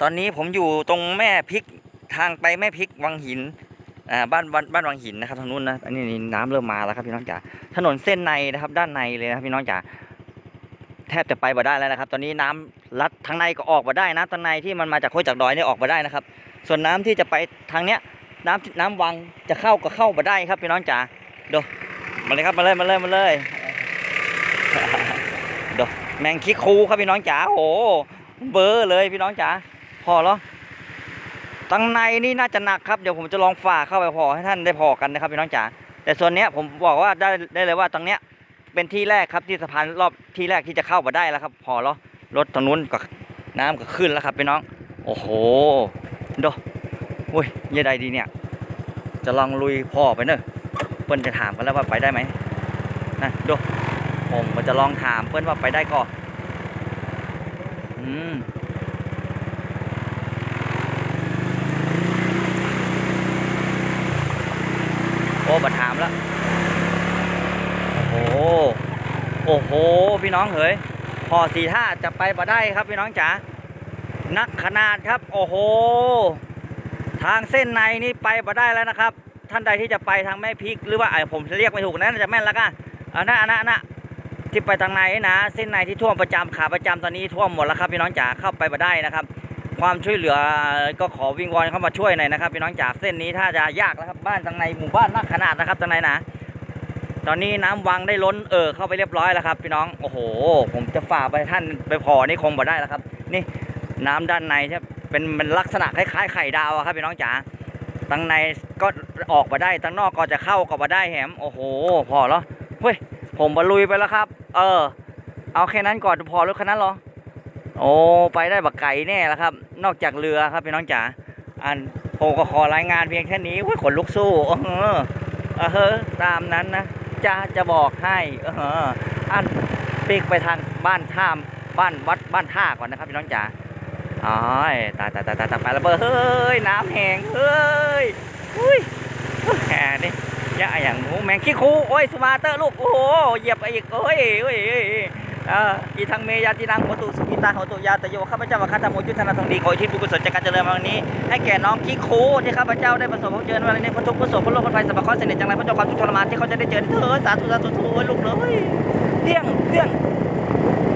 ตอนนี้ผมอยู่ตรงแม่พริกทางไปแม่พริกวังหินอ่าบ้านบ้านบ้านวังหินนะครับทางนู้นนะอันนี้นี่น้ำเริ่มมาแล้วครับพี่น้องจ๋าถนนเส้นในนะครับ ด้านในเลยนะครับพี่น้องจ๋าแทบจะไปบ่ได้แล้วนะครับ ตอนนี้น้ำลัดทางในก็ออกมาได้นะทางในที่มันมาจากห้วยจากดอยเนี่ยออกมาได้นะครับ ส่วนน้ำที่จะไปทางเนี้ยน้ำน้ำวังจะเข้าก็เข้ามาได้ครับพี่น้องจ๋าดูมาเลยครับมาเลยมาเลยมาเลยดูแมงคิคูครับพี่น้องจ๋าโอ้เบอร์เลยพี่น้องจ๋า พอเหรอตังในนี่น่าจะหนักครับเดี๋ยวผมจะลองฝ่าเข้าไปพอให้ท่านได้พอกันนะครับพี่น้องจ๋าแต่ส่วนเนี้ยผมบอกว่าได้ได้เลยว่าตรงเนี้ยเป็นที่แรกครับที่สะพานรอบที่แรกที่จะเข้ามาได้แล้วครับ พอแล้วรถตรงนู้นก็น้ำก็ขึ้นแล้วครับพี่น้อง โอ้โหดูอุ้ยเยี่ยใดดีเนี่ย จะลองลุยพ่อไปเนอะเปิ้นจะถามกันแล้วว่าไปได้ไหมนะดูผมจะลองถามเพื่อนว่าไปได้ก่อนอืม บัดถามแล้ว โอ้โห โอ้โห พี่น้องเฮ้ยพอสีท่าจะไปบ่ได้ครับพี่น้องจ๋า นักขนาดครับ โอ้โห ทางเส้นในนี่ไปบ่ได้แล้วนะครับ ท่านใดที่จะไปทางแม่พริกหรือว่าไอผมจะเรียกไม่ถูกนะน่าจะแม่นแล้วกันอันนั้นอันนั้นที่ไปทางในนะ เส้นในที่ท่วมประจำขาประจำตอนนี้ท่วมหมดแล้วครับพี่น้องจ๋าเข้าไปมาได้นะครับ ความช่วยเหลือก็ขอวิงวอนเข้ามาช่วยหน่อยนะครับพี่น้องจ๋าเส้นนี้ถ้าจะยากแล้วครับบ้านทางในหมู่บ้านนักขนาดนะครับทางในนะตอนนี้น้ำวังได้ล้นเออเข้าไปเรียบร้อยแล้วครับพี่น้องโอ้โห ผมจะฝ่าไปท่านไปพอนี่คงบ่ได้แล้วครับ นี่น้ำด้านในใช่เป็นเป็นลักษณะคล้ายๆไข่ดาวครับพี่น้องจ๋าทางในก็ออกมาได้ทางนอกก็จะเข้าก็มาได้แหมโอ้โห พอแล้วเฮ้ยผมบรรลุยไปแล้วครับ เออ เอาแค่นั้นก่อนพอรถคันนั้นหรอ โอ้ไปได้บักไก่แน่แล้วครับ นอกจากเรือครับพี่น้องจ๋าอันผมก็ขอรายงานเพียงแค่นี้เว้ยขนลุกสู้เออเออเฮ้อตามนั้นนะจะจะบอกให้เอออันปีกไปทางบ้านท่ามบ้านวัดบ้านท่าก่อนนะครับพี่น้องจ๋าอ๋อตายตายตายตายตายไปแล้วเบอร์เฮ้ยน้ำแห้งเฮ้ยอุ้ยแหมนี่ยะอย่างหนูแมงขี้คูโอ้ยสมาเตอร์ลูกโอ้โหเหยียบไปอีกโอ้ยโอ้ย อีทางเมยาตินังโหตุสุกิตาโหตุยาตโยข้าพเจ้าว่าข้าธรรมยุทธนาทองดีขอทิศบุญกุศลจากการเจริญมาวันนี้ ให้แก่น้องขี้คูที่ข้าพเจ้าได้ประสบพบเจอในวันนี้พ้นทุกข์พ้นโศกพ้นโรคพ้นภัยสัพพะเคราะห์เสน่ห์จังไรพ้นจากความทุกข์ทรมานที่เขาจะได้เจอเธอสาธุสาธุสาธุลูกเลยเตี้ยงเตี้ยง